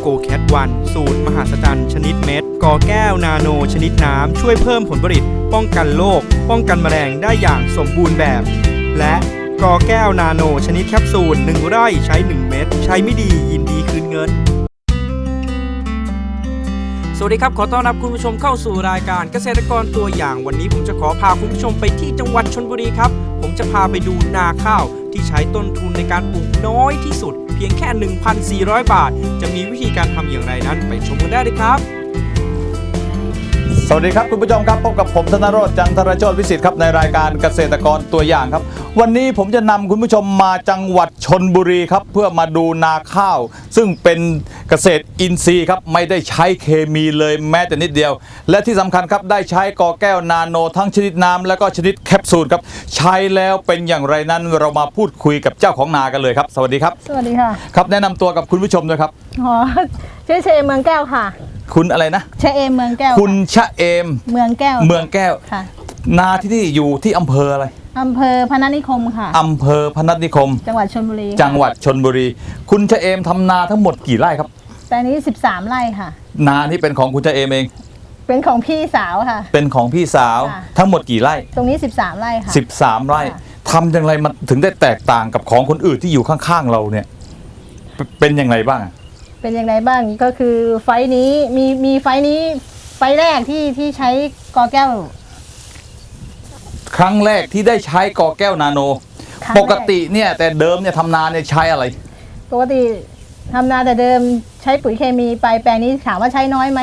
โกแคทวันสูตรมหาสจรรย์ชนิดเม็ดกอแก้วนาโนชนิดน้ำ ช่วยเพิ่มผลผลิต ป้องกันโรคป้องกันแมลงได้อย่างสมบูรณ์แบบ และกอแก้วนาโนชนิดแคปซูล1ไร่ใช้ 1 เม็ดใช้ไม่ดียินดีคืนเงิน สวัสดีครับ ขอต้อนรับคุณผู้ชมเข้าสู่รายการเกษตรกรตัวอย่างวันนี้ผมจะขอพาคุณผู้ชมไปที่จังหวัดชนบุรีครับ ผมจะพาไปดูนาข้าวที่ใช้ต้นทุนในการปลูกน้อยที่สุด เพียงแค่ 1,400 บาท จะมีวิธีการทำอย่างไรนั้นไปชมกันได้เลยครับ สวัสดีครับคุณผู้ชมครับพบกับผมธนโรจน์จันทรโชติวิสิทธิ์ครับในรายการเกษตรกรตัวอย่างครับ วันนี้ผมจะนำคุณผู้ชมมาจังหวัดชนบุรีครับเพื่อมาดูนาข้าว ซึ่งเป็นเกษตรอินทรีย์ครับไม่ได้ใช้เคมีเลยแม้แต่นิดเดียว และที่สำคัญครับได้ใช้กอแก้วนาโนทั้งชนิดน้ำและก็ชนิดแคปซูลครับใช้แล้วเป็นอย่างไรนั้นเรามาพูดคุยกับเจ้าของนากันเลยครับ สวัสดีครับ สวัสดีค่ะครับแนะนำตัวกับคุณผู้ชมด้วยครับอ๋อชื่อเชเอมเมืองแก้วค่ะ คุณอะไรนะเชเอมเมืองแก้วคุณชะเอม เมืองแก้วเมืองแก้ว ค่ะนาที่นี่อยู่ที่อำเภออะไรอำเภอพนัสนิคมค่ะ อำเภอพนัสนิคม จังหวัดชลบุรีค่ะจังหวัดชนบุรี คุณชะเอมทำนาทั้งหมดกี่ไร่ครับ แต่นี้ 13 ไร่ค่ะ นานี่เป็นของคุณชะเอมเอง เป็นของพี่สาวค่ะ เป็นของพี่สาวค่ะ ทั้งหมดกี่ไร่ ตรงนี้ 13 ไร่ค่ะ 13 ไร่ค่ะ ทำอย่างไรมันถึงได้แตกต่างกับของคนอื่นที่อยู่ข้างๆเราเนี่ย เป็นเป็นอย่างไรบ้างอะ เป็นยังไงบ้างก็คือไฟล์นี้มีมีไฟล์นี้ไฟล์แรกที่ที่ใช้กอแก้ว ครั้งแรกที่ได้ใช้กอแก้วนาโน ครั้งแรปกติเนี่ยแต่เดิมเนี่ยทำนาเนี่ยใช้อะไร ปกติทำนาแต่เดิมใช้ปุ๋ยเคมีไปแปลงนี้ถามว่าใช้น้อยไหม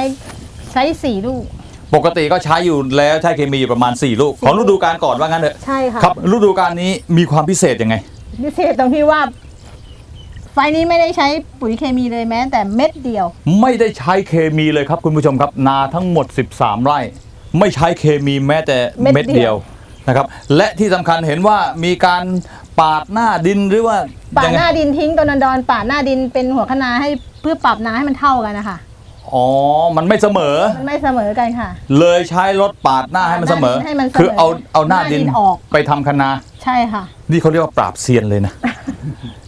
ใช้สี่ลูก ปกติก็ใช้อยู่แล้วใช้เคมีอยู่ประมาณ 4 ลูก ของฤดูกาลก่อนว่างั้นเถอะใช่ค่ะครับฤดูกาลนี้มีความพิเศษยังไง พิเศษตรงที่ว่า ไฟล์นี้ไม่ได้ใช้ปุ๋ยเคมีเลยแม้แต่เม็ดเดียว ไม่ได้ใช้เคมีเลยครับคุณผู้ชมครับ นาทั้งหมด 13 ไร่ ไม่ใช้เคมีแม้แต่เม็ดเม็ดเดีเดียยววนะครับและที่สำคัญเห็นว่ามีการปาดหน้าดินหรือว่าปาดยังหไงน้าดินทิ้งต้นดอนปาดหน้าดินเป็นหัวคะนาให้เพื่อปรับน้ำให้มันเท่ากันนะคะอ๋อ มันไม่เสมอ มันไม่เสมอกันค่ะ เลยใช้รถปาดหน้าให้มันเสมอ ให้มันเสมอคือเอาเอาหน้าดินหน้าดินออกไปทำคะนา ใช่ค่ะ นี่เขาเรียกว่าปราบเซียนเลยนะ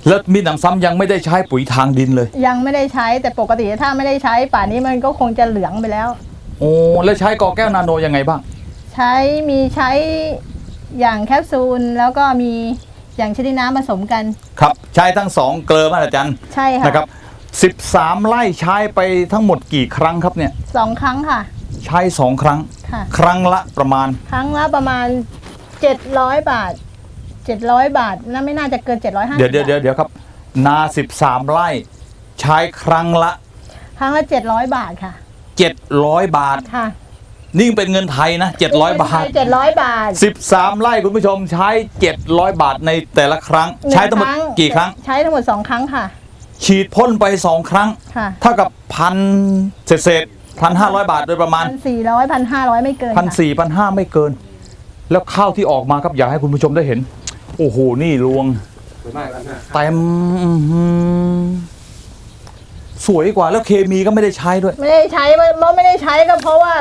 แล้วมีหนำซ้ำยังไม่ได้ใช้ปุ๋ยทางดินเลย ยังไม่ได้ใช้แต่ปกติถ้าไม่ได้ใช้ป่านนี้มันก็คงจะเหลืองไปแล้ว โอ้แล้วใช้กอแก้วนาโนยังไงบ้าง ใช้มีใช้อย่างแคปซูลแล้วก็มีอย่างชนิดน้ำผสมกัน ครับ ใช้ทั้งสองเกลือมาอาจารย์ใช่ค่ะนะครับ 13 ไร่ใช้ไปทั้งหมดกี่ครั้งครับเนี่ยสองครั้งค่ะ ใช้สองครั้ง ค่ะ ครั้งละประมาณ ครั้งละประมาณเจ็ดร้อยบาท เจ็ดร้อยบาทน่าไม่น่าจะเกินเจ็ดร้อยห้าเดี๋ยวเดี๋ยวเดี๋ยวเดี๋ยวครับ นา 13 ไร่ ใช้ครั้งละ ครั้งละเจ็ดร้อยบาทค่ะ 700 บาท ค่ะนี่เป็นเงินไทยนะ 700 บาท เจ็ดร้อยบาท13 ไร่คุณผู้ชมใช้ 700 บาทในแต่ละครั้ง ใช้ทั้งหมดนึ่กี่ครั้ง ใช้ทั้งหมดสองครั้งค่ะ ฉีดพ่นไป2ครั้ง ค่ะเท่ากับพันเศษพันห้าร้อยบาทโดยประมาณพันสี่ร้อยพันห้าร้อยไม่เกินพันสี่พันห้าไม่เกิน แล้วข้าวที่ออกมาครับอยากให้คุณผู้ชมได้เห็น โอ้โห นี่รวงเต็มอื้อหือสวยกว่าแล้วเคมีก็ไม่ได้ใช้ด้วย ไม่ได้ใช้เพราะไม่ได้ใช้ก็เพราะว่า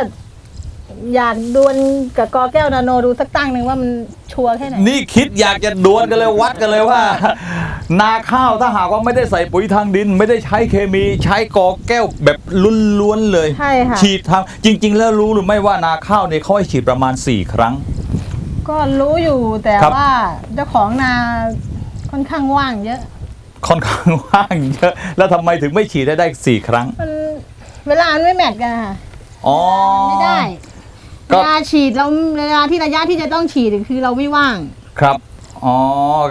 อยากดวลกับกอแก้วนาโนดูสักตั้งหนึ่งว่ามันชัวร์แค่ไหน นี่คิดอยากจะดวลกันเลยวัดกันเลยว่า นาข้าวถ้าหากว่าไม่ได้ใส่ปุ๋ยทางดิน ไม่ได้ใช้เคมีใช้กอแก้วแบบล้วนๆเลย ใช่ค่ะฉีดทางจริง ๆ แล้วรู้หรือไม่ว่านาข้าวเนี่ยเขาให้ฉีดประมาณ 4 ครั้ง ก็รู้อยู่แต่ครับ ว่าเจ้าของนาค่อนข้างว่างเยอะ ค่อนข้างว่างเยอะ แล้วทำไมถึงไม่ฉีดได้ได้สี่ครั้ง มันเวลามันไม่แมทกันค่ะอ๋อ ไม่ได้ก็ เวลาฉีดเราเวลาที่ระยะที่จะต้องฉีดคือเราไม่ว่างครับ อ๋อ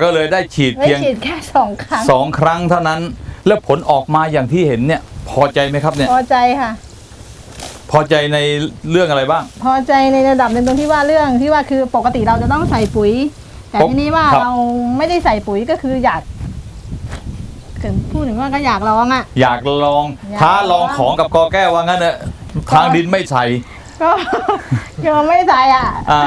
ก็เลยได้ฉีดไม่เพียงฉีดแค่สองครั้งสองครั้งเท่านั้น แล้วผลออกมาอย่างที่เห็นเนี่ย พอใจไหมครับเนี่ย พอใจค่ะพ อใจในเรื่องอะไรบ้าง พอใจในระดับหนึ่งตรงที่ว่าเรื่องที่ว่าคือปกติเราจะต้องใส่ปุ๋ย แต่ผมทีนี้ว่าครับ เราไม่ได้ใส่ปุ๋ยก็คืออยากถึงพูดถึงว่าก็อยากลองอะ อยากลองอยาก ท้าลองของกับกอแก้วว่างั้นเนอะทางดินไม่ใส่ก็ ก็ไม่ใส่อะ อ่า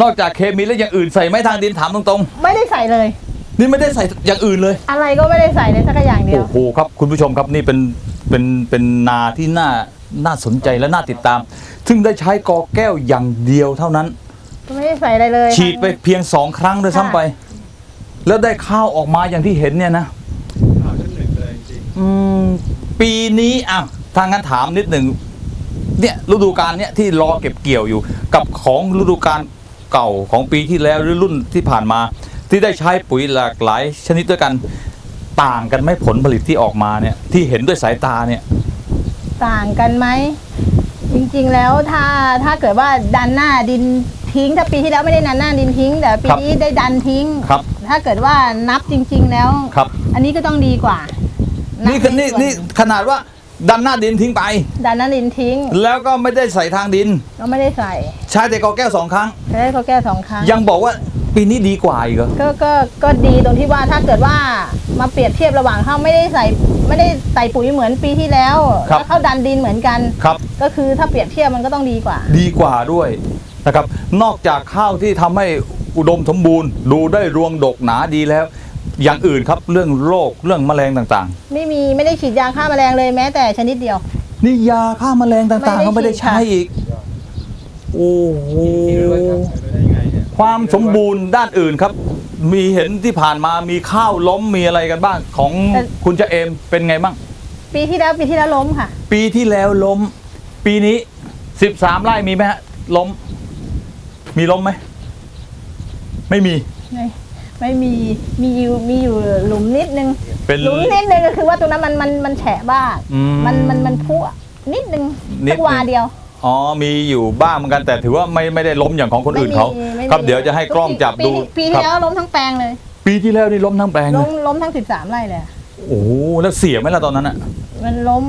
นอกจากเคมีแล้วอย่างอื่นใส่ไหมทางดินถามตรงไม่ได้ใส่เลย ๆ นี่ไม่ได้ใส่อย่างอื่นเลย อะไรก็ไม่ได้ใส่เลยสักอย่างเดียว โอ้โหครับคุณผู้ชมครับนี่เป็นเป็นเป็นนาที่น่า น่าสนใจและน่าติดตาม ซึ่งได้ใช้กอแก้วอย่างเดียวเท่านั้น ไม่ได้ใส่อะไรเลยฉีดไปเพียงสองครั้งด้วยซ้ำไป แล้วได้ข้าวออกมาอย่างที่เห็นเนี่ยนะปีนี้อะทางงั้นถามนิดหนึ่งเนี่ยฤดูกาลเนี่ยที่รอเก็บเกี่ยวอยู่ กับของฤดูกาลเก่าของปีที่แล้วหรือรุ่นที่ผ่านมา ที่ได้ใช้ปุ๋ยหลากหลายชนิดด้วยกัน ต่างกันไหมผลผลิตที่ออกมาเนี่ยที่เห็นด้วยสายตาเนี่ย ต่างกันไหม จริงๆแล้วถ้าถ้าเกิดว่าดันหน้าดินทิ้ง ถ้าปีที่แล้วไม่ได้ดันหน้าดินทิ้ง แต่ปีครับนี้ได้ดันทิ้ง ครับถ้าเกิดว่านับจริง ๆ แล้วครับ อันนี้ก็ต้องดีกว่านี่นี่คือนี่นี่ขนาดว่าดันหน้าดินทิ้งไป ดันหน้าดินทิ้งแล้วก็ไม่ได้ใส่ทางดิน ก็ไม่ได้ใส่ใช้แต่กอแก้วสองครั้ง ใช้เขาแก้สองครั้ง ยังบอกว่าปีนี้ดีกว่าอีกเหรอ ก็ก็ก็ดีตรงที่ว่าถ้าเกิดว่ามาเปรียบเทียบระหว่างเขาไม่ได้ใส่ ไม่ได้ใส่ปุ๋ยเหมือนปีที่แล้วครับ แล้วเขาดันดินเหมือนกัน ครับ ก็คือถ้าเปรียบเทียบมันก็ต้องดีกว่า ดีกว่าด้วยนะครับ นอกจากข้าวที่ทำให้อุดมสมบูรณ์ ดูได้รวงดกหนาดีแล้ว อย่างอื่นครับเรื่องโรคเรื่องแมลงต่างไม่มีไม่ได้ฉีดยาฆ่าแมลงเลยแม้แต่ชนิดเดียว ๆ นี่ยาฆ่าแมลงต่างๆ ก็ไม่ไม่ได้ได้ฉีดค่ะใช้อีก โอ้โหความสมบูรณ์ด้านอื่นครับ มีเห็นที่ผ่านมามีข้าวล้มมีอะไรกันบ้าง ของคุณเจะเอมเป็นไงบ้าง ปีที่แล้วปีที่แล้วล้มค่ะ ปีที่แล้วล้ม ปีนี้สิบสามไร่มีไหมฮะ ล้ม มีล้มไหม ไม่มี ไม่ไม่มีมีอยู่มีอยู่หลุมนิดนึงเป็น หลุมนิดนึงก็คือว่าตรงนั้นมันมันมันแฉะบ้างอืมมันมันมันพุนิดนึงนิดนึสังกวาเดียว อ๋อ มีอยู่บ้างเหมือนกันแต่ถือว่าไม่ไม่ได้ล้มอย่างของคนอื่นเขา ไม่มีไม่มี ครับเดี๋ยวจะให้กล้องจับดูปีปีครัที่แล้วล้มทั้งแปลงเลยปีที่แล้วนี่ล้มทั้งแปลงเลล้ยมล้มทั้งสิบสามไร่เลยโอ้โหแล้วเสียไหมล่ะตอนนั้นอะมันล้ม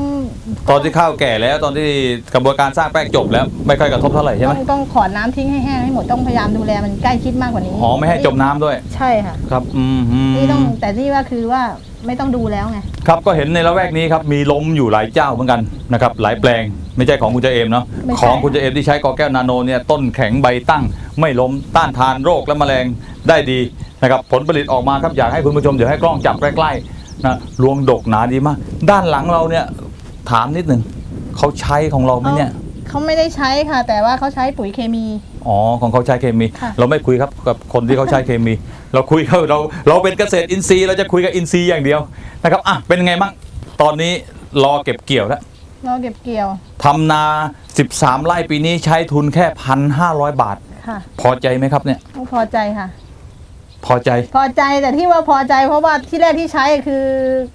ตอนที่ข้าวแก่แล้วตอนที่กระบวนการสร้างแป้งจบแล้วไม่ค่อยกระทบเท่าไหร่ใช่ไหมต้องต้องขอดน้ำทิ้งให้แห้งให้หมดต้องพยายามดูแลมันใกล้ชิดมากกว่านี้อ๋อไม่ให้จมน้ำด้วยใช่ค่ะครับอืมอืมนี่ต้องแต่ที่ว่าคือว่าไม่ต้องดูแล้วไง ครับก็เห็นในละแวกนี้ครับมีล้มอยู่หลายเจ้าเหมือนกันนะครับหลายแปลง ไม่ใช่ของคุณเจเอมเนาะไม่ใช่ ของคุณเจเอมที่ใช้กอแก้วนาโนเนี่ยต้นแข็งใบตั้ง ไม่ล้มต้านทานโรคและแมลงได้ดีนะครับผลผลิตออกมาครับอยากให้คุณผู้ชมเดี๋ยวให้กล้องจับใกล้ๆนะรวงดกหนาดีมาก ด้านหลังเราเนี่ยถามนิดหนึ่งเขาใช้ของเราไหมเนี่ย เขาไม่ได้ใช้ค่ะ แต่ว่าเขาใช้ปุ๋ยเคมี อ๋อ ของเขาใช้เคมี ค่ะ เราไม่คุยครับกับคนที่เขาใช้เคมี เราคุยเขาเราเราเป็นเกษตรอินทรีย์เราจะคุยกับอินทรีย์อย่างเดียวนะครับอะเป็นไงบ้างตอนนี้รอเก็บเกี่ยวแล้ว เราเก็บเกี่ยว ทำนา 13 ไร่ปีนี้ใช้ทุนแค่พันห้าร้อยบาท ค่ะพอใจไหมครับเนี่ยต้องพอใจค่ะ พอใจพอใจแต่ที่ว่าพอใจเพราะว่าที่แรกที่ใช้คือ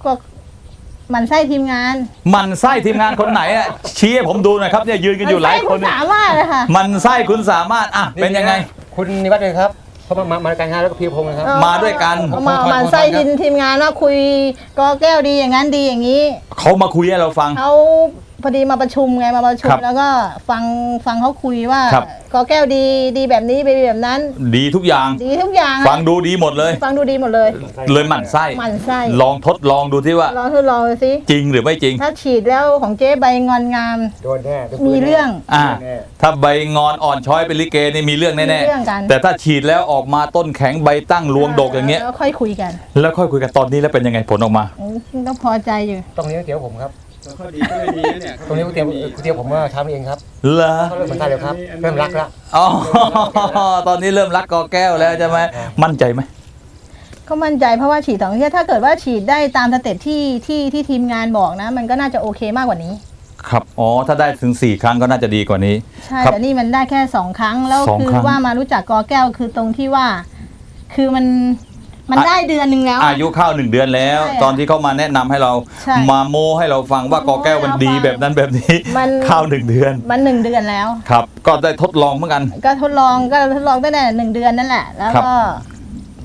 ก็หมันไส้ทีมงานมันไส้ทีมงานคนไหนอะชี้ให้ผมดูหน่อยครับเนี่ยยืนกันอยู่หลายคนมัเนี่ยไส้ณสามารถเลยค่ะมันไส้คุณสามารถอะเป็นยังไง คุณนิวัฒน์เลยครับ เขามามามาการงานแล้วก็พีรพงศ์นะครับเออมาด้วยกันเอามาหมันไส้ทีมทีมงานว่าคุยกอแก้วดีอย่างนั้นดีอย่างนี้เขามาคุยให้เราฟัง เขา พอดีมาประชุมไงมาประชุมครับแล้วก็ฟังฟังเขาคุยว่าครับ กอแก้วดีดีแบบนี้ไปแบบนั้น ดีทุกอย่าง ดีทุกอย่างฟังดูดีหมดเลย ฟังดูดีหมดเลยเลยหมั่นไส้ หมันไส้ลองทดลองดูที่ว่า ลองทดลองดูสิจริงหรือไม่จริง ถ้าฉีดแล้วของเจ๊ใบงอนงาม โดนแน่โดนปืนมีเรื่อง อ่า แน่ ถ้าใบงอนอ่อนช้อยเป็นลิเกนี่มีเรื่องแน่มีเรื่องกัน ๆ แต่ถ้าฉีดแล้วออกมาต้นแข็งใบตั้งรวงดกอย่างเงี้ย แล้วค่อยคุยกันแล้วค่อยคุยกันตอนนี้แล้วเป็นยังไงผลออกมา อืมต้องพอใจอยู่ตรงนี้ก๋วยเตี๋ยวผมครับ ข้อดีก็เลยดีเนี่ยตรงนี้ก๋วยเตี๋ยวก๋วยเตี๋ยวผมเมื่อเช้านี้เองครับเหรอเขาเริ่มเหมือนกันเลยครับเริ่มรักแล้วอ๋อตอนนี้เริ่มรักกอแก้วแล้วใช่ไหมมั่นใจไหมก็มั่นใจเพราะว่าฉีดสองเที่ยวถ้าเกิดว่าฉีดได้ตามสเต็ปที่ที่ที่ทีมงานบอกนะ มันก็น่าจะโอเคมากกว่านี้ ครับอ๋อถ้าได้ถึง 4 ครั้งก็น่าจะดีกว่านี้ ใช่ครับแต่นี่มันได้แค่สองครั้งแล้วสองคือครั้งว่ามารู้จักกอแก้วคือตรงที่ว่า คือมัน มันอะได้เดือนหนึ่งแล้ว อายุเข้าหนึ่งเดือนแล้ว ใช่ตอนที่เขามาแนะนำให้เราใช่ มาโมให้เราฟังว่ากอแก้วมันดีมาโม้ให้เราฟังแบบนั้นแบบนี้มันเข้าหนึ่งเดือนมันหนึ่งเดือนแล้ว ครับ ก็ได้ทดลองเหมือนกัน ก็ทดลองก็ทดลองตั้งแต่หนึ่งเดือนนั่นแหละ แล้วครับก็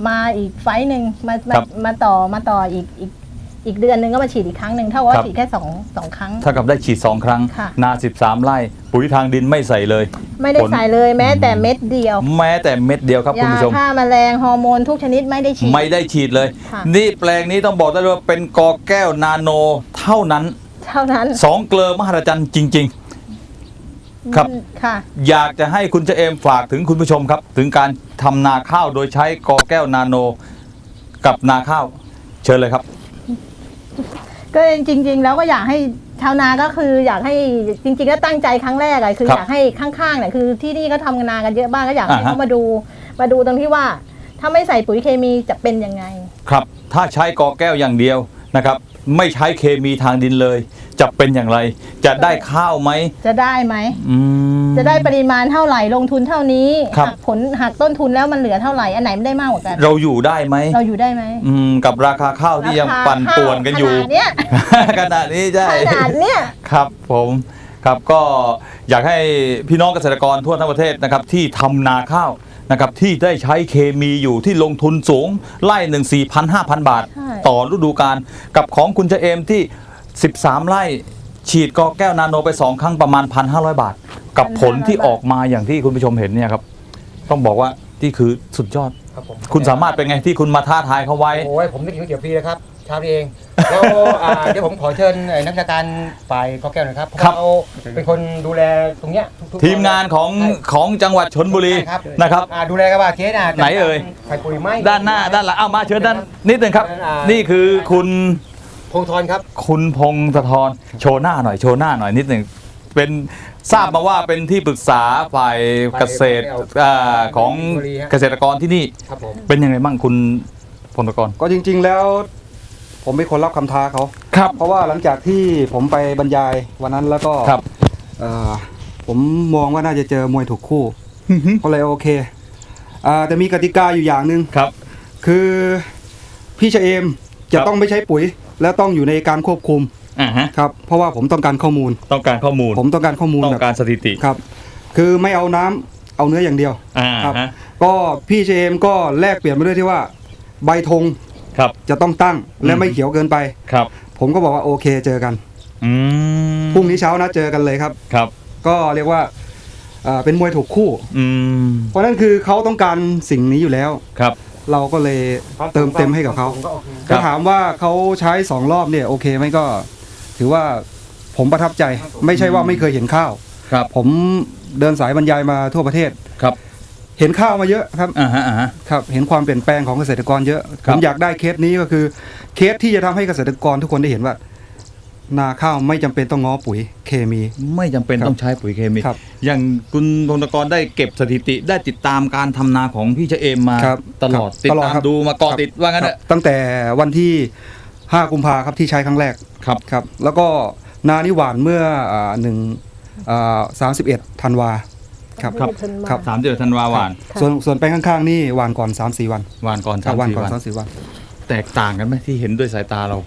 มาอีกไฟต์หนึ่งมามาครับ มาต่อมาต่ออีกอีก อีกเดือนหนึ่งก็มาฉีดอีกครั้งหนึ่งเท่ากับครัว่าบ ฉีดแค่สองสองครั้ง เท่ากับได้ฉีด 2 ครั้ง ค่ะ นา 13 ไร่ ปุ๋ยทางดินไม่ใส่เลย ไม่ได้ผล ใส่เลยแม้แต่เม็ดเดียวแม้แต่เม็ดเดียวครับคุณยาผู้ชม ฆ่าแมลงฮอร์โมนทุกชนิดไม่ได้ฉีด ไม่ได้ฉีดเลย ค่ะ นี่แปลงนี้ต้องบอกได้เลยว่าเป็นกอแก้วนาโนเท่านั้น เท่านั้นสองเกลอมหัศจรรย์จริงครับ ค่ะๆอยากจะให้คุณเจเอมฝากถึงคุณผู้ชมครับ ถึงการทำนาข้าวโดยใช้กอแก้วนาโน กับนาข้าว เชิญเลยครับ ก็จริง ๆ แล้วก็อยากให้ชาวนาก็คืออยากให้จริงๆก็ตั้งใจครั้งแรกอะคือครับอยากให้ข้างๆเนี่ยคือที่นี่เขาทำนากันเยอะบ้างก็อยากให้อ่าฮะ เขามาดูมาดูตรงที่ว่า ถ้าไม่ใส่ปุ๋ยเคมีจะเป็นยังไง ครับ ถ้าใช้กอแก้วอย่างเดียวนะครับ ไม่ใช้เคมีทางดินเลย จะเป็นอย่างไร จะได้ข้าวไหมจะได้ไหม อืม จะได้ปริมาณเท่าไหร่ลงทุนเท่านี้ครับ หักผลหักต้นทุนแล้วมันเหลือเท่าไหร่อันไหนมันได้มากกว่ากัน เราอยู่ได้ไหมเราอยู่ได้ไหมอืมกับราคาข้าวที่ยังราคาปั่นป่วนกันอยู่ขนาดเนี้ย ขนาดนี้ใช่ ขนาดเนี้ย ครับผมครับก็อยากให้พี่น้องเกษตรกรทั่วทั้งประเทศนะครับที่ทำนาข้าวนะครับที่ได้ใช้เคมีอยู่ที่ลงทุนสูงไล่หนึ่งสี่พันห้าพันบาท ใช่ ต่อฤดูกาลกับของคุณเจเอมที่ 13 ไร่ฉีดกอแก้วนาโนไป2ครั้งประมาณ 1,500 บาท กับผลที่ออกมาอย่างที่คุณผู้ชมเห็นเนี่ยครับ ต้องบอกว่าที่คือสุดยอด ครับผมคุณสามารถเป็นไงที่คุณมาท้าทายเขาไว้ โอ้ยผมได้กินก๋วยเตี๋ยวฟรีนะครับเช้านี้เองแล้วอ่าเดี๋ยวผมขอเชิญไอ้นักวิชาการฝ่ายข้อแก้วหน่อยครับเพราะครับ เขาเป็นคนดูแลตรงเนี้ยทุกๆทีมงานของใช่ ของจังหวัดชนบุรีใช่ครับ นะครับ อ่าดูแลกันว่าเคสอะไหนเอ่ยฝ่ายปุ๋ยไหม ด้านหน้าด้านหลังเอามาเชิญด้านนิดหนึ่งครับอ่านี่นี่คือคุณ พงธรครับ คุณพงศธรโชว์หน้าหน่อยโชว์หน้าหน่อยนิดหนึ่งเป็นทราบมาว่าเป็นที่ปรึกษาฝ่ายเกษตรอ่าของเกษตรกรที่นี่ ครับผม เป็นยังไงบ้างคุณพงศกร ก็จริงๆแล้ว ผมเป็นคนรับคำท้าเขาครับ เพราะว่าหลังจากที่ผมไปบรรยายวันนั้นแล้วก็ครับ เอ่อผมมองว่าน่าจะเจอมวยถูกคู่ ก็เลยโอเคอ่าแต่มีกติกาอยู่อย่างหนึ่งครับ คือพี่เชเอมจะครับ ต้องไม่ใช้ปุ๋ย และต้องอยู่ในการควบคุมอ่าฮะครับเพราะว่าผมต้องการข้อมูล ต้องการข้อมูลผมต้องการข้อมูลต้องแบบการสถิติครับ คือไม่เอาน้ำเอาเนื้ออย่างเดียวอ่าครับฮะก็พี่เชเอมก็แลกเปลี่ยนมาด้วยที่ว่า ใบธงครับจะต้องตั้งและไม่อืมเขียวเกินไปครับ ผมก็บอกว่าโอเคเจอกันอืมพรุ่งนี้เช้านะเจอกันเลยครับครับ ก็เรียกว่าเอ่อเป็นมวยถูกคู่อืมเพราะนั่นคือเขาต้องการสิ่งนี้อยู่แล้วครับ เราก็เลยเติมเต็มให้กับเขาผมก็โอเคครัจะบถามว่าเขาใช้สองรอบเนี่ยโอเคไหมก็ ถือว่าผมประทับใจไม่ใช่ว่าไม่เคยเห็นข้าวครับ ผมเดินสายบรรยายมาทั่วประเทศครับ เห็นข้าวมาเยอะครับอ่าฮะอ่าฮะครับ เห็นความเปลี่ยนแปลงของเกษตรกรเยอะคผรับมอยากได้เคสนี้ก็คือ เคสที่จะทำให้เกษตรกรทุกคนได้เห็นว่า นาข้าวไม่จำเป็นต้องง้อปุ๋ยเคมี ไม่จำเป็นครับต้องใช้ปุ๋ยเคมี ครับอย่างคุณพงศกรได้เก็บสถิติได้ติดตามการทำนาของพี่เจเอมมาครับตลอดครับติดตลอดตามครับ ดูมาเกาะติดว่างั้นคเถรับอะตั้งแต่วันที่ 5 กุมภาครับที่ใช้ครั้งแรกครับครับ แล้วก็นานิหวานเมื่ออ่าหนึ่งสามสิบเอ็ดธันวาครับ ครับครับ สามเดือนธันวาหวานส่วนส่วนแปลงข้างๆนี่หวานก่อน 3 4 วันหวานก่อนครัสาบมหวานสี่ก่อนวันสามสี่วัน แตกต่างกันไหมที่เห็นด้วยสายตาเรา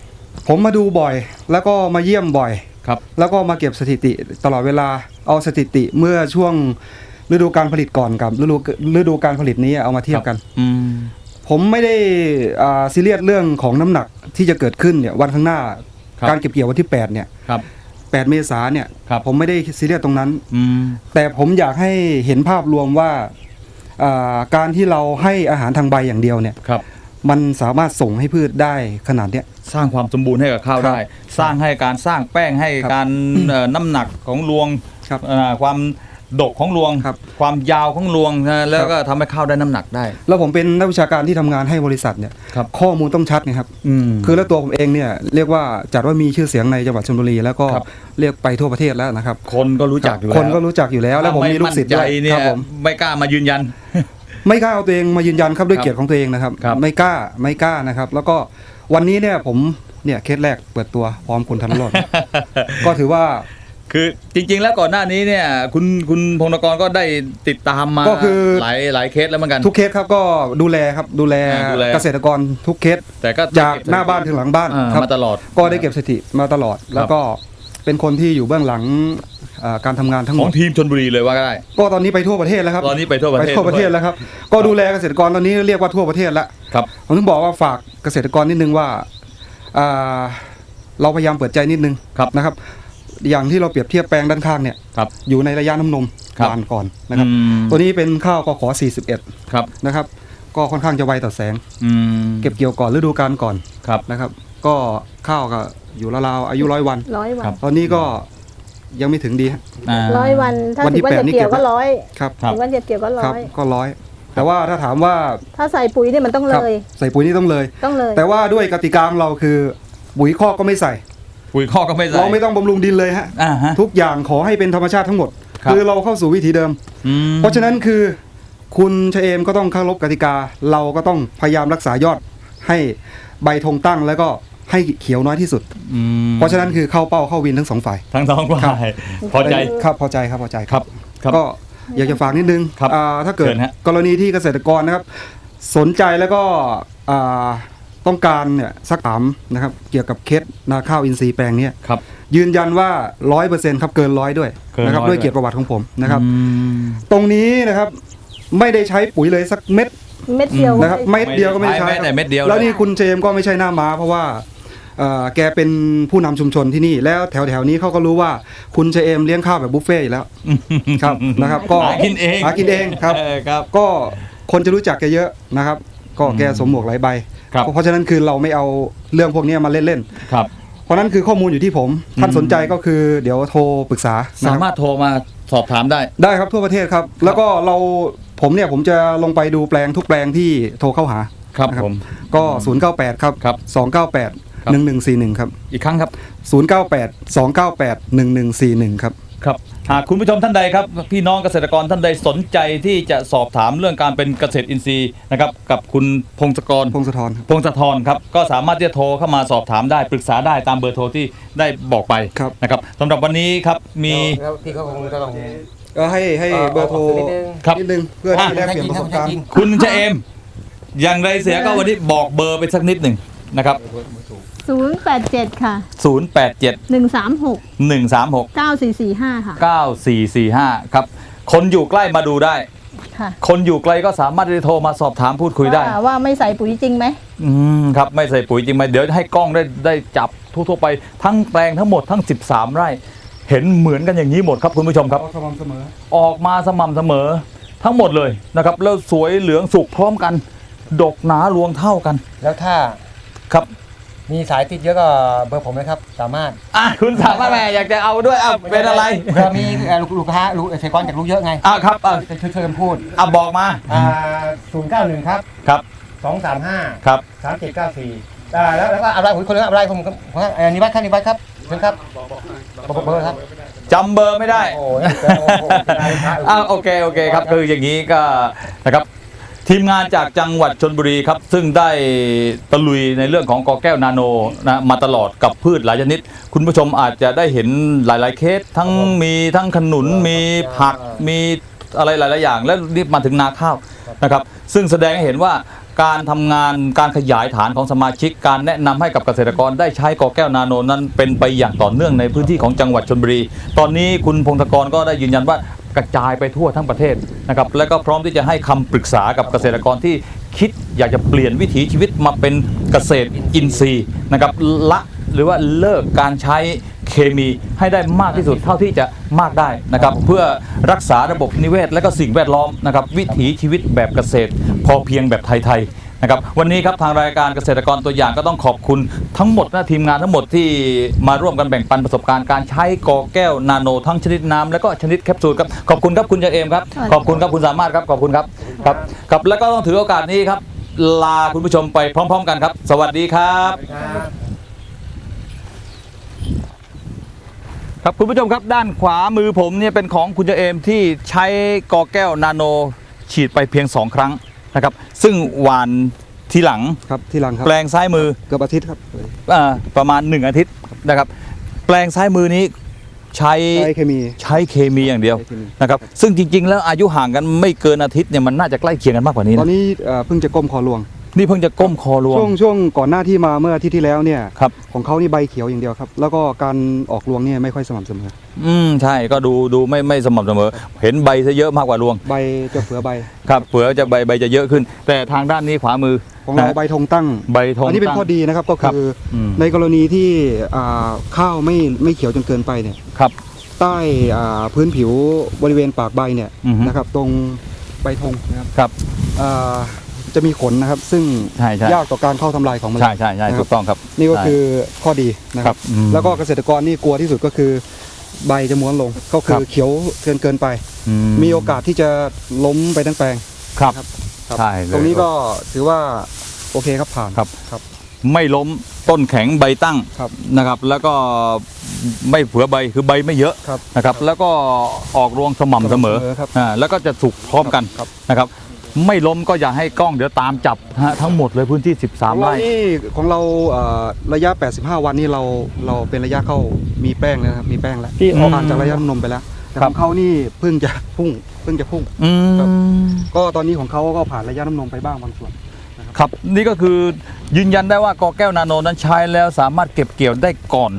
ผมมาดูบ่อย แล้วก็มาเยี่ยมบ่อยครับ แล้วก็มาเก็บสถิติตลอดเวลาเอาสถิติเมื่อช่วงฤดูการผลิตก่อนกับฤดูฤดูการผลิตนี้เอามาเทียบกัน อืมผมไม่ได้อ่าซีเรียสเรื่องของน้ำหนักที่จะเกิดขึ้นเนี่ยวันข้างหน้า ครับ การเก็บเกี่ยววันที่ 8 เนี่ย ครับ 8 เมษาเนี่ย ครับ ผมไม่ได้ซีเรียสตรงนั้น อืมแต่ผมอยากให้เห็นภาพรวมว่าอ่าการที่เราให้อาหารทางใบอย่างเดียวเนี่ย ครับ มันสามารถส่งให้พืชได้ขนาดเนี้ย สร้างความสมบูรณ์ให้กับข้าวครับได้ สร้างให้การสร้างแป้งให้ครับการเอ่อน้ำหนักของรวงครับเอ่อความดกของรวง ครับความยาวของรวงนะแล้วครับ ก็ทำให้ข้าวได้น้ำหนักได้ แล้วผมเป็นนักวิชาการที่ทำงานให้บริษัทเนี่ยครับ ข้อมูลต้องชัดนะครับ อืม คือแล้วตัวผมเองเนี่ยเรียกว่าจัดว่ามีชื่อเสียงในจังหวัดชลบุรีแล้วก็ครับ เรียกไปทั่วประเทศแล้วนะครับคนก็รู้จักอยู่แล้วคนก็รู้จักอยู่แล้ว แล้วผมมีลูกศิษย์ด้วยถ้าไม่มั่นใจเนี่คยรับผม ไม่กล้ามายืนยัน ไม่กล้าเอาตัวเองมายืนยันครับด้วยครับเกียรติของตัวเองนะครับ ครับ ไม่กล้าไม่กล้านะครับ แล้วก็วันนี้เนี่ยผมเนี่ยเคสแรกเปิดตัวพร้อมคุณธนรสก็ถือว่า คือจริง ๆ แล้วก่อนหน้านี้เนี่ยคุณคุณพงศกรก็ได้ติดตามมาก็คือ หลายหลายเคสแล้วเหมือนกัน ทุกเคสครับก็ดูแลครับดูแลอ่าดูแล เกษตรกรทุกเคสแต่ก็จากหน้าบ้านถึงหลังบ้านอ่าครับ มาตลอด ก็ได้เก็บสถิติมาตลอด แล้วก็เป็นคนที่อยู่เบื้องหลัง อ่าการทำงานทั้งหขมอด งทีมชนบุรีเลยว่าก็ได้ ก็ตอนนี้ไปทั่วประเทศแล้วครับตอนนี้ไปทั่วประไปเทศทั่วประเทศแล้วครับ ก็ดูแลเกษตรกรตอนนี้เรียกว่าทั่วประเทศแล้วครับ ผมถึงบอกว่าฝากเกษตรกรนิดนึงว่าอ่าเราพยายามเปิดใจนิดนึงครับนะครับ อย่างที่เราเปรียบเทียบแปลงด้านข้างเนี่ยครับอยู่ในระยะน้ำนมครับหวานก่อนนะครับ อืมตัวนี้เป็นข้าวกขอครับ41นะครับ ก็ค่อนข้างจะไวต่อแสง อืมเก็บเกี่ยวก่อนฤดูกาลก่อนครับ นะครับ ก็ข้าวก็อยู่ราวๆอายุร้อยวัน ร้อยวัครันบตอนนี้ก็ ยังไม่ถึงดีฮะอ่าร้อยวันถ้าวันที่ถึงวันแปดเก็บนี่เกี่ยวเก็บก็ร้อยครับครับ ถึงวันเก็บเกี่ยวก็ร้ครัอบยก็ร้อยแต่ว่าถ้าถามว่าถ้าใส่ปุ๋ยเนี่ยมันต้องคเลรับยใส่ปุ๋ยนี่ต้องเลย ต้องเลย แต่ว่าด้วยกติกาของเราคือปุ๋ยคอกก็ไม่ใส่ ปุ๋ยข้อก็ไม่ใส่เราไม่ต้องบำรุงดินเลยฮะ อ่าฮะ ทุกอย่างขอให้เป็นธรรมชาติทั้งหมดครับคือเราเข้าสู่วิถีเดิม อืมเพราะฉะนั้นคือคุณชเอมก็ต้องเคารพกติกา เราก็ต้องพยายามรักษายอดให้ใบธงตั้งแล้วก็ ให้เขียวน้อยที่สุดอืมเพราะฉะนั้นคือเข้าเป้าเข้าวินทั้งสองฝ่ายทั้งสองฝ่ายพอใจครับพอใจครับพอใจครับครับก็อยากจะฝากนิดนึงครับอ่าถ้าเกิดเชิญฮะกรณีที่เกษตรกรนะครับ สนใจแล้วก็อ่าต้องการเนี่ยสักถามนะครับเกี่ยวกับเคสนาข้าวอินทรีย์แปลงเนี้ยครับยืนยันว่าร้อยเปอร์เซ็นต์ครับเกินร้อยด้วยเกินนะครับ100ด้วยเกียรติประวัติของผมนะครับอืมตรงนี้นะครับไม่ได้ใช้ปุ๋ยเลยสักเม็ดเม็ดเดียวนะครับเม็ดเดียวก็ไม่ได้ใช้แม้แต่เม็ดเดียวแล้วเลยนี่คุณเจมส์ก็ไม่ใช่หน้าม้าเพราะว่าเอ่อ แกเป็นผู้นำชุมชนที่นี่ แล้วแถวแถวๆนี้เขาก็รู้ว่าคุณเจมส์เลี้ยงข้าวแบบบุฟเฟ่ต์อยู่แล้วครับนะครับ ก็หากินเองหากินเองครับ เออครับ ก็คนจะรู้จักแกเยอะนะครับ ก็แกสวมหมวกหลายใบครับเพราะฉะนั้นคือเราไม่เอาเรื่องพวกนี้มาเล่นครับๆเพราะนั้นคือข้อมูลอยู่ที่ผม ท่านสนใจก็คือเดี๋ยวโทรปรึกษานะสาครับ มารถโทรมาสอบถามได้ ได้ครับทั่วประเทศครับ แล้วก็เราผมเนี่ยผมจะลงไปดูแปลงทุกแปลงที่โทรเข้าหาครับนะครับผม ก็ 098 ครับ ครับ 298 1141ครับอีกครั้งครับ098 298 1141ครับ ครับหากคุณผู้ชมท่านใดครับ พี่น้องเกษตรกรท่านใดสนใจที่จะสอบถามเรื่องการเป็นเกษตรอินทรีย์นะครับกับคุณพงศกรพงศธรครับ พงศธรครับก็สามารถที่จะโทรเข้ามาสอบถามได้ปรึกษาได้ตามเบอร์โทรที่ได้บอกไปครับ นะครับสำหรับวันนี้ครับมี แล้วพี่เขาคงจะลอง ก็ให้ให้เบอร์โทรนิดนึง ครับ นิดนึงเพื่อที่จะแลกเปลี่ยนประสบการณ์ คุณเจเอม อย่างไรเสียก็วันนี้บอกเบอร์ไปสักนิดหนึ่งนะครับ ศูนย์แปดเจ็ดค่ะ 087หนึ่งสามหก136เก้าสี่สี่ห้าค่ะ 9445 ครับ คนอยู่ใกล้มาดูได้ ค่ะ คนอยู่ไกลก็สามารถที่จะโทรมาสอบถามพูดคุยได้ ว่าว่าไม่ใส่ปุ๋ยจริงไหม อืมครับ ไม่ใส่ปุ๋ยจริงไหมเดี๋ยวให้กล้องได้ได้จับทั่วๆไปทั้งแปลงทั้งหมดทั้ง 13 ไร่ เห็นเหมือนกันอย่างนี้หมดครับคุณผู้ชมครับ สม่ำเสมอ ออกมาสม่ำเสมอทั้งหมดเลยนะครับแล้วสวยเหลืองสุกพร้อมกัน ดกหนา รวงเท่ากัน แล้วถ้าครับ มีสายติดเยอะก็เบอร์ผมนะครับ สามารถอะคุณสามารถแม่อยากจะเอาด้วยอะเป็นอะไรเผื่อมีเอ่อลูกลูกค้าลูกเกษตรกรจากลูกเยอะไงอะครับอะช่วยช่วยกันพูดอะบอกมาอ่าศูนย์เก้าหนึ่งครับครับสองสามห้าครับ สามเจ็ดเก้าสี่อ่าแล้วแล้วก็อะไรผมคนนึงอะไรผมผมผมอันนี้วัดครับนี่วัดครับเชิญครับบอกเบอร์ครับ จำเบอร์ไม่ได้ โอ้ยโอ้โหเป็นอะไรครับอ้าวโอเคโอเคครับคืออย่างนี้ก็นะครับ ทีมงานจากจังหวัดชนบุรีครับ ซึ่งได้ตะลุยในเรื่องของกอแก้วนาโนนะมาตลอดกับพืชหลายชนิด คุณผู้ชมอาจจะได้เห็นหลาย ๆ เคส ทั้งมีทั้งขนุนมีผักมีอะไรหลาย ๆ อย่าง แล้วนี่มาถึงนาข้าวนะครับ ซึ่งแสดงให้เห็นว่าการทำงานการขยายฐานของสมาชิก การแนะนำให้กับเกษตรกรได้ใช้กอแก้วนาโนนั้นเป็นไปอย่างต่อเนื่องในพื้นที่ของจังหวัดชนบุรี ตอนนี้คุณพงศกรก็ได้ยืนยันว่า กระจายไปทั่วทั้งประเทศนะครับแล้วก็พร้อมที่จะให้คำปรึกษากับเกษตรกรที่คิดอยากจะเปลี่ยนวิถีชีวิตมาเป็นเกษตรอินทรีย์นะครับละหรือว่าเลิกการใช้เคมีให้ได้มากที่สุดเท่าที่จะมากได้นะครับเพื่อรักษาระบบนิเวศ และก็สิ่งแวดล้อมนะครับวิถีชีวิตแบบเกษตร พอเพียงแบบไทยๆ นะครับวันนี้ครับทางรายการเกษตรกรตัวอย่างก็ต้องขอบคุณทั้งหมดนะทีมงานทั้งหมดที่มาร่วมกันแบ่งปันประสบการณ์การใช้กอแก้วนาโน ทั้งชนิดน้ำและก็ชนิดแคปซูลครับขอบคุณครับคุณยายเอมครับขอบคุณครับคุณสามารถครับขอบคุณครับครับครับแล้วก็ต้องถือโอกาสนี้ครับลาคุณผู้ชมไปพร้อม ๆ กันครับ สวัสดีครับ ครับคุณผู้ชมครับด้านขวามือผมเนี่ยเป็นของคุณเจเอมที่ใช้กอแก้วนาโน ฉีดไปเพียง 2 ครั้ง นะครับ ซึ่งหวานทีหลัง ครับที่หลังครับแปลงซ้ายมือเกือบอาทิตย์ครับอ่าประมาณ 1 อาทิตย์นะครับ แปลงซ้ายมือนี้ใช้ใช้เคมี ใช้เคมีอย่างเดียวใช้เคมี นะครับ ซึ่งจริง ๆ แล้วอายุห่างกันไม่เกินอาทิตย์เนี่ยมันน่าจะใกล้เคียงกันมากกว่านี้ตอนนะนี้เอ่อเพิ่งจะก้มคอลวง นี่เพิ่งจะก้มคอรวงช่วงช่วงก่อนหน้าที่มาเมื่ออาทิตย์ที่แล้วเนี่ยครับ ของเขานี่ใบเขียวอย่างเดียวครับ แล้วก็การออกรวงเนี่ยไม่ค่อยสม่ำเสมอ อืมใช่ก็ดูดูไม่ไม่สม่ำเสมอ เห็นใบซะเยอะมากกว่ารวง ใบจะเฟือใบ ครับเผื่อจะใบใบจะเยอะขึ้น แต่ทางด้านนี้ขวามือของเรานะใบธงตั้ง ใบธงอันนี้เป็นตั้ง ข้อดีนะครับก็ครับคืออมในกรณีที่อ่าข้าวไม่ไม่เขียวจนเกินไปเนี่ยครับ ใต้อ่าพื้นผิวบริเวณปากใบเนี่ยอือฮึ นะครับตรงใบธงนะครับครับ อ่าจะมีขนนะครับ ซึ่งใช่ใช่ ยากต่อการเข้าทำลายของแมลใช่งใช่ใช่นะครับ ถูกต้องครับ นี่ก็ใช่คือข้อดีนะคครัรับบอืมแล้วก็เกษตรกรนี่กลัวที่สุดก็คือ ใบจะม้วนลงก็คืครัอบ เขียวเกินเกินไป อืมีโอกาสที่จะล้มไปทั้งแปลงครับครับ ใช่เลย ตรงนี้ก็ถือว่าโอเคครับผ่าน ครับ ครับ ไม่ล้มต้นแข็งใบตั้งครับ นะครับ แล้วก็ไม่เผือใบคือใบไม่เยอะครับ นะครับ แล้วก็ออกรวงสม่ำเสมอสม่ำเสมอครับ อ่าแล้วก็จะสุกพร้อมกันครับ นะครับ ไม่ล้มก็อย่าให้กล้องเดี๋ยวตามจับฮะทั้งหมดเลยพื้นที่ของ13เราไร่ นี่ของเราเอ่อระยะ 85 วันนี่เราเราเป็นระยะเข้ามีแป้งแล้วนะครับมีแป้งแล้วที่ออก ผ่านจากระยะน้ำนมไปแล้ว แต่ครัขบ องเขานี่เพิ่งจะพุ่งเพิ่งจะพุ่ง อืมครับก็ตอนนี้ของเขาก็ผ่านระยะน้ำนมไปบ้างบางส่วน ครับนี่ก็คือยืนยันได้ว่ากอแก้วนาโนนั้นใช้แล้วสามารถเก็บเกี่ยวได้ก่อน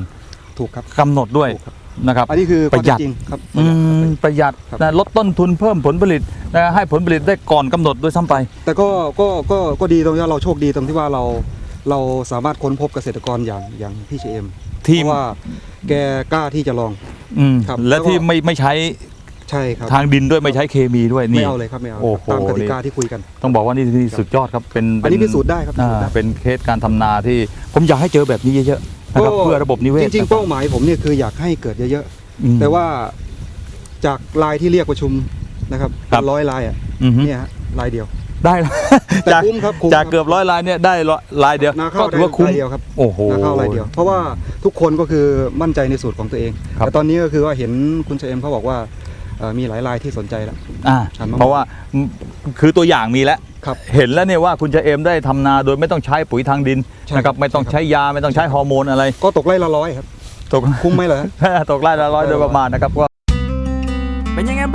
ถูกครับ กำหนดด้วย ถูกครับ นะครับอันนี้คือประหยัดข้อเท็จจริงครับอืมประหยัดครับนะลดต้นทุนเพิ่มผลผลิตนะให้ผลผลิตได้ก่อนกำหนดด้วยซ้ำไป แต่ก็ก็ก็ก็ดีตรงที่ว่าเราโชคดีตรงที่ว่าเราเราสามารถค้นพบเกษตรกรอย่างอย่างพี่เชเอ็มที่เพราะว่าแกกล้าที่จะลองอืมครับและแล้วก็ที่ไม่ไม่ใช้ใช่ครับทางดินด้วยไม่ใช้เคมีด้วยนี่ไม่เอาเลยครับไม่เอาโอ้โหตามกติกาที่คุยกัน ต้องบอกว่านี่นี่สุดยอดครับเป็นอันนี้เป็พิสูจน์ได้ครับพิอ่าสูจน์ได้เป็นเคสการทำนาที่ผมอยากให้เจอแบบนี้เยอะๆ นะครับเพื่อระบบนิเวศจริงๆเป้าหมายผมเนี่ยคืออยากให้เกิดเยอะอืมๆแต่ว่าจากลายที่เรียกประชุมนะครับครับร้อยลายอะอือฮึเนี่ยฮะลายเดียวได้แล้วแต่จากคุ้มครับคุ้มจากครับเกือบร้อยลายเนี่ยได้ลายเดียวนาก็ข้าวถือว่าคุ้มลายเดียวครับโอ้โหนาข้าวลายเดียว เพราะว่าทุกคนก็คือมั่นใจในสูตรของตัวเองครับแต่ตอนนี้ก็คือว่าเห็นคุณเชเอ็มเขาบอกว่าเอ่อ มีหลายลายที่สนใจแล้ว อ่าหันมาเพราะว่าคือตัวอย่างมีแล้วครับเห็นแล้วเนี่ยว่าคุณจะเอมได้ทำนาโดยไม่ต้องใช้ปุ๋ยทางดินใช่นะครับไม่ต้องใช่ครับใช้ยาไม่ต้องใช้ฮอร์โมนอะไร ก็ตกไร่ละร้อยครับ ตกคุ้มไหมเหรอฮะตกไร่ละร้อยโดยประมาณนะครับก็เป็นยังไง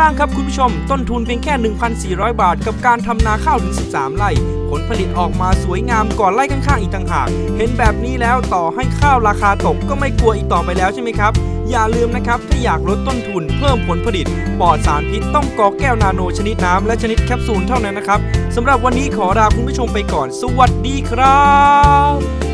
บ้างครับคุณผู้ชม ต้นทุนเพียงแค่ 1,400 บาท กับการทำนาข้าวถึง 13 ไร่ ผลผลิตออกมาสวยงามก่อนไร่ข้างๆอีกต่างหาก เห็นแบบนี้แล้วต่อให้ข้าวราคาตกก็ไม่กลัวอีกต่อไปแล้วใช่ไหมครับ อย่าลืมนะครับ ถ้าอยากลดต้นทุนเพิ่มผลผลิต ปลอดสารพิษต้องกอแก้วนาโนชนิดน้ำและชนิดแคปซูลเท่านั้นนะครับสำหรับวันนี้ขอลาคุณผู้ชมไปก่อน สวัสดีครับ